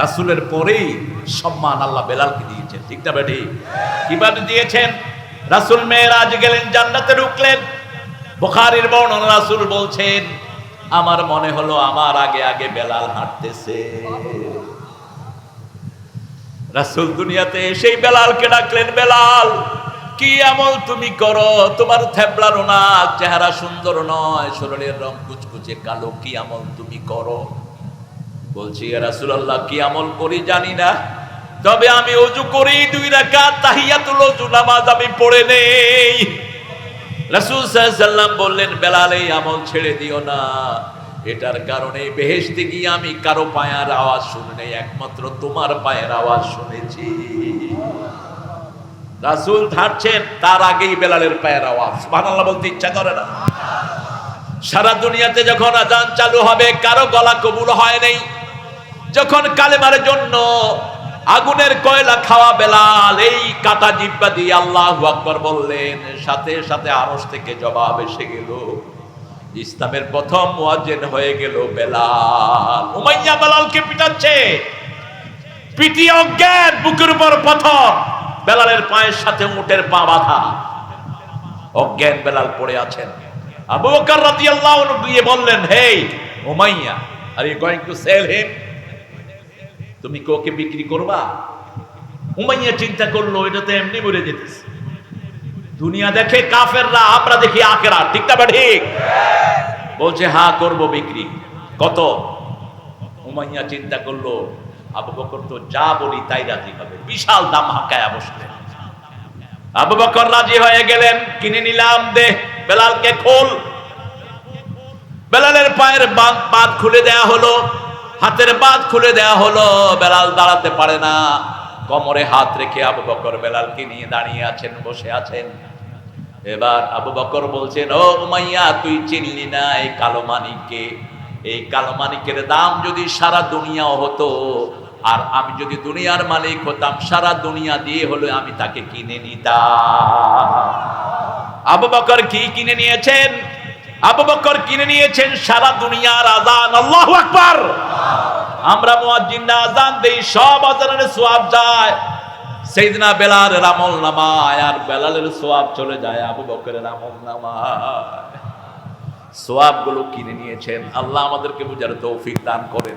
রাসুলের পরেই সম্মান আল্লাহ বেলালকে দিয়েছেন। ঠিক না বেটি? কীভাবে দিয়েছেন? রাসুল মেয়েরাজ গেলেন, জান্নাতে ঢুকলেন। বুখারীর বর্ণনা রাসুল বলছেন, আমার মনে হলো আমার আগে আগে বেলাল হাঁটতেছে। রাসুল দুনিয়াতে সেই বেলালকে ডাকলেন, বেলাল, কি আমল তুমি করো? তোমার থ্যাবলারও না চেহারা সুন্দর নয়, শরীরের রং কুচকুচে কালো, কি আমল তুমি করো? বলছি রাসুলাল্লাহ, কি আমল করি জানি না। তবে আমি অজু করি দুই রাকাত, তাহিয়াতুল অজু নামাজ আমি পড়ে নেই। রাসূল সাল্লাম বললেন, বেলাল, এই আমল ছেড়ে দিও না। এটার কারণে বেহেশতে গিয়ে আমি কারও পায়ের আওয়াজ শুনি একমাত্র তোমার পায়ের আওয়াজ শুনেছি। রাসূল থাকছেন তার আগেই বেলালের পায়ের আওয়াজ। সুবহানাল্লাহ বলতে ইচ্ছা করে না। সারা দুনিয়াতে যখন আজান চালু হবে, কারও গলা কবুল হয় নাই। যখন কালেমার জন্য আগুনের কয়লা খাওয়া বেলাল, এই কাটা জিব্বা দিয়ে আল্লাহ আকবর বললেন, সাথে সাথে আরস থেকে জবাব এসে গেল, ইসলামের প্রথম মুয়াজ্জিন হয়ে গেল বেলাল। উমাইয়া বেলালকে পিটাচ্ছে। পিটি অজ্ঞান, বুকের উপর পাথর বেলালের পায়ের সাথে উটের পা বাঁধা। অজ্ঞান বেলাল পড়ে আছেন। আবু বকর রাদিয়াল্লাহু আনহু গিয়ে বললেন, hey, Umayya are you going to sell him তুমি কোকে বিক্রি করবা? উমাইয়া চিন্তা করল এটা তো এমনি মরে যেতেছে। দুনিয়া দেখে কাফেররা, আমরা দেখি আখেরা, ঠিক না ঠিক? বলছে হ্যাঁ করব বিক্রি। কত? উমাইয়া চিন্তা করল, আবু বকর তো যা বলি তাই রাজি হবে। বিশাল দাম হাঁকায় বসলেন। আবু বকর রাজি হয়ে গেলেন, কিনে নিলাম দে, বেলালকে খোল। বেলালের পায়ের বাঁধ খুলে দেয়া হলো। হাতের বাঁধ খুলে দেয়া হলো, বেলাল দাঁড়াতে পারে না। কোমরে হাত রেখে আবু বকর বেলালকে নিয়ে দাঁড়িয়ে আছেন, বসে আছেন। এবার আবু বকর বলছেন, ও উমাইয়া, তুই চিনলি না এই কালো মানিককে? এই কালো মানিকের দাম যদি সারা দুনিয়াও হতো, আর আমি যদি দুনিয়ার মালিক হতাম, সারা দুনিয়া দিয়ে হলে আমি তাকে কিনে নিতাম। আবু বকর কি কিনে নিয়েছেন? আবু বকর কিনে নিয়েছেন, সারা দুনিয়ার আজান আল্লাহ আকবার। আমরা মুয়াজ্জিনরা আজান দেই, সব আজানের সওয়াব যায়। সেইদিনা বেলালের আমল নামায়, আর বেলালের সোয়াব চলে যায়, আবু বকরের আমল সোয়াবগুলো কিনে নিয়েছেন, আল্লাহ আমাদেরকে বুঝার তৌফিক দান করেন।